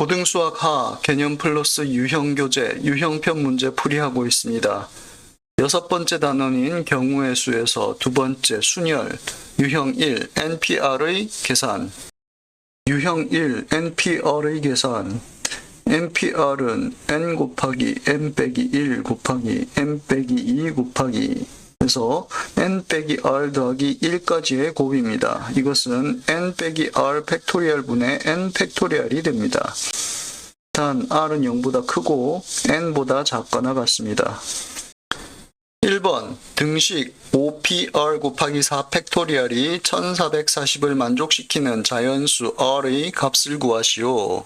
고등수학 하 개념 플러스 유형 교재 유형편 문제 풀이하고 있습니다. 여섯 번째 단원인 경우의 수에서 두 번째 순열 유형 1 NPR의 계산 유형 1 NPR의 계산 NPR은 n 곱하기 n 빼기 1 곱하기 n 빼기 2 곱하기 그래서 n 빼기 r 더하기 1까지의 곱입니다. 이것은 n 빼기 r 팩토리얼 분의 n 팩토리얼이 됩니다. 단 r은 0보다 크고 n보다 작거나 같습니다. 1번 등식 5pr 곱하기 4 팩토리얼이 1440을 만족시키는 자연수 r의 값을 구하시오.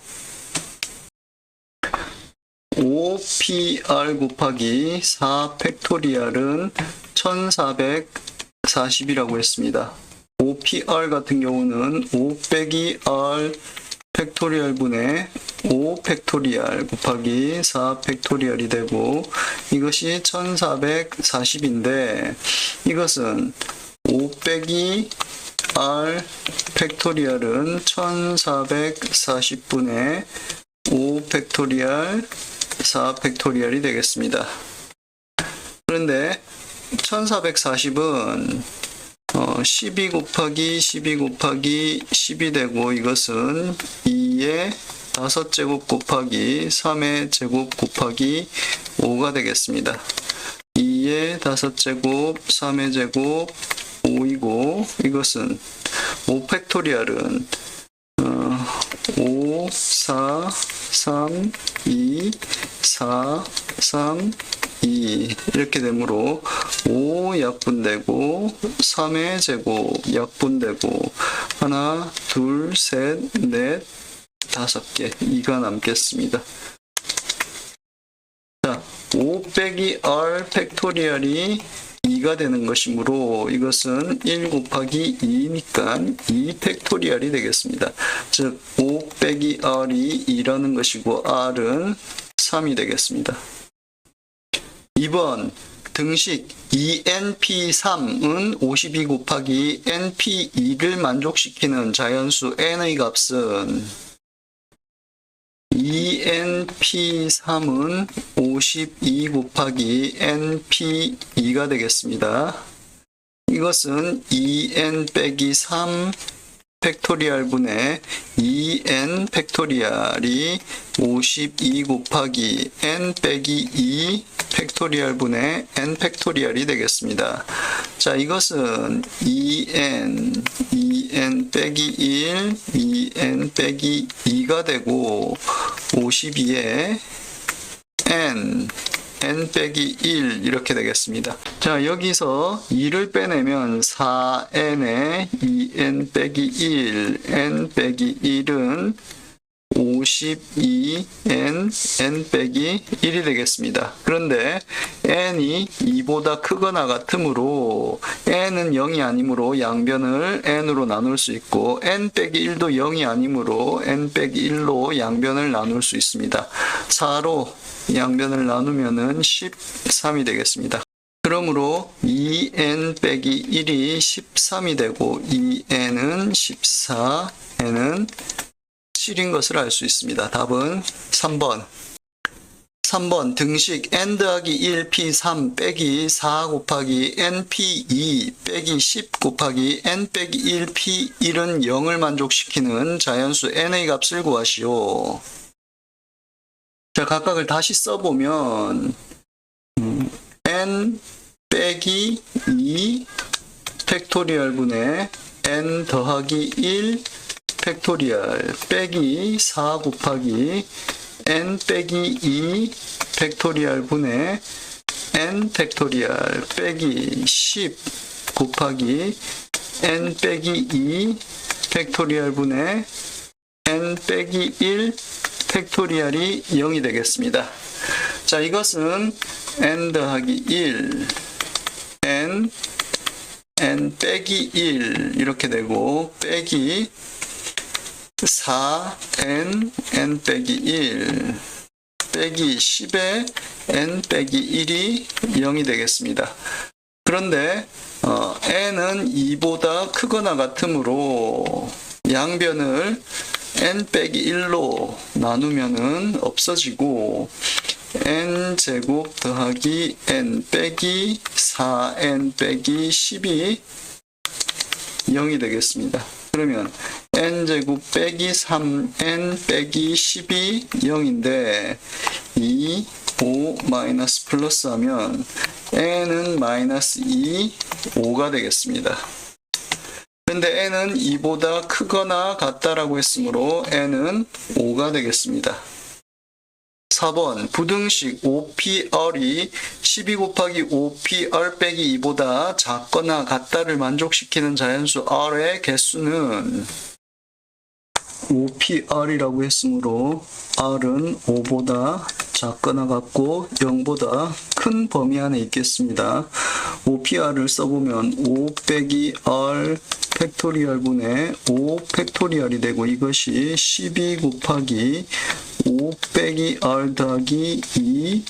5pr 곱하기 4 팩토리얼은 1440이라고 했습니다. 5pr 같은 경우는 5 빼기 r 팩토리얼 분의 5 팩토리얼 곱하기 4 팩토리얼이 되고 이것이 1440인데 이것은 5 빼기 r 팩토리얼은 1440분의 5 팩토리얼 4 팩토리얼이 되겠습니다. 그런데 1440은 어, 12 곱하기 12 곱하기 10이 되고 이것은 2의 5제곱 곱하기 3의 제곱 곱하기 5가 되겠습니다. 2의 5제곱 3의 제곱 5이고 이것은 5 팩토리얼은 어, 5, 4, 3, 2, 4, 3, 2 이렇게 되므로 5 약분되고 3의 제곱 약분되고 하나, 둘, 셋, 넷, 다섯 개 2가 남겠습니다. 자, 5 빼기 r 팩토리얼이 2가 되는 것이므로 이것은 1 곱하기 2니까 2 팩토리얼이 되겠습니다. 즉, 5 빼기 r이 2라는 것이고 r은 3이 되겠습니다. 2번 등식 E ENP3은 52 곱하기 NP2를 만족시키는 자연수 n의 값은 E ENP3은 52 곱하기 NP2가 되겠습니다. 이것은 2n 빼기 3 팩토리얼 분의 2n 팩토리얼이 52 곱하기 n 빼기 2 팩토리얼 분의 n 팩토리얼이 되겠습니다. 자, 이것은 2n, 2n 빼기 1, 2n 빼기 2가 되고 52에 n, n 빼기 1 이렇게 되겠습니다. 자 여기서 2를 빼내면 4n에 2n 빼기 1, n 빼기 1은 52n n 빼기 1이 되겠습니다. 그런데 n이 2보다 크거나 같으므로 n은 0이 아니므로 양변을 n으로 나눌 수 있고 n 빼기 1도 0이 아니므로 n 빼기 1로 양변을 나눌 수 있습니다. 4로 양변을 나누면은 13이 되겠습니다. 그러므로 2n 빼기 1이 13이 되고 2n은 14, n은 7인 것을 알 수 있습니다. 답은 3번. 3번 등식 n 더하기 1 p3 빼기 4 곱하기 n p2 빼기 10 곱하기 n 빼기 1 p1은 0을 만족시키는 자연수 n의 값을 구하시오. 자, 각각을 다시 써보면 음, n 빼기 2 팩토리얼 분의 n 더하기 1 팩토리얼 빼기 4 곱하기 n 빼기 2 팩토리얼 분의 n 팩토리얼 빼기 10 곱하기 n 빼기 2 팩토리얼 분의 n 빼기 1 팩토리얼이 0이 되겠습니다. 자, 이것은 n 더하기 1 n n 빼기 1 이렇게 되고 빼기 4n n 빼기 1 빼기 10에 n 빼기 1이 0이 되겠습니다. 그런데 어, n은 2보다 크거나 같으므로 양변을 n 빼기 1로 나누면은 없어지고 n 제곱 더하기 n 빼기 4n 빼기 10이 0이 되겠습니다. 그러면 n 제곱 빼기 3n 빼기 10이 0인데 2, 5 마이너스 플러스 하면 n은 마이너스 2, 5가 되겠습니다. 근데 n은 2보다 크거나 같다라고 했으므로 n은 5가 되겠습니다. 4번 부등식 5PR이 12 곱하기 5PR 빼기 2보다 작거나 같다를 만족시키는 자연수 R의 개수는 5PR이라고 했으므로 R은 5보다 작거나 같고 0보다 큰 범위 안에 있겠습니다. 5PR을 써보면 5 빼기 R 팩토리얼 분의 5 팩토리얼이 되고 이것이 12 곱하기 5 빼기 R 더하기 2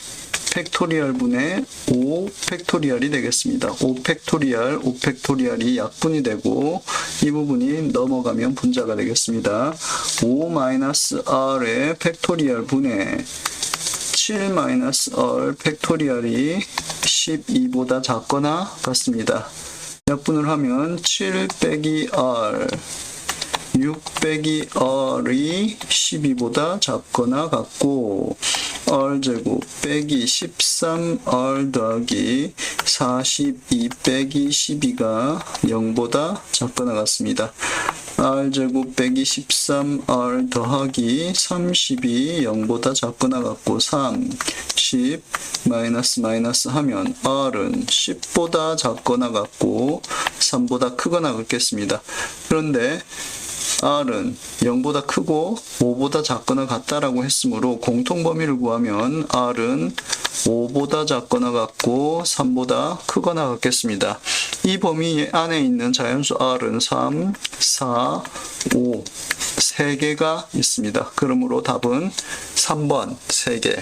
팩토리얼 분의 5 팩토리얼이 되겠습니다. 5 팩토리얼, 5 팩토리얼이 약분이 되고 이 부분이 넘어가면 분자가 되겠습니다. 5 마이너스 R의 팩토리얼 분의 7 마이너스 R 팩토리얼이 12보다 작거나 같습니다. 약분을 하면 7 빼기 R 6 빼기 R이 12보다 작거나 같고 R제곱 빼기 13R 더하기 42 빼기 12가 0보다 작거나 같습니다. R제곱 빼기 13R 더하기 32 0보다 작거나 같고 3, 10 마이너스 마이너스 하면 R은 10보다 작거나 같고 3보다 크거나 같겠습니다. 그런데 R은 0보다 크고 5보다 작거나 같다라고 했으므로 공통 범위를 구하면 R은 5보다 작거나 같고 3보다 크거나 같겠습니다. 이 범위 안에 있는 자연수 R은 3, 4, 5, 3개가 있습니다. 그러므로 답은 3번 3개.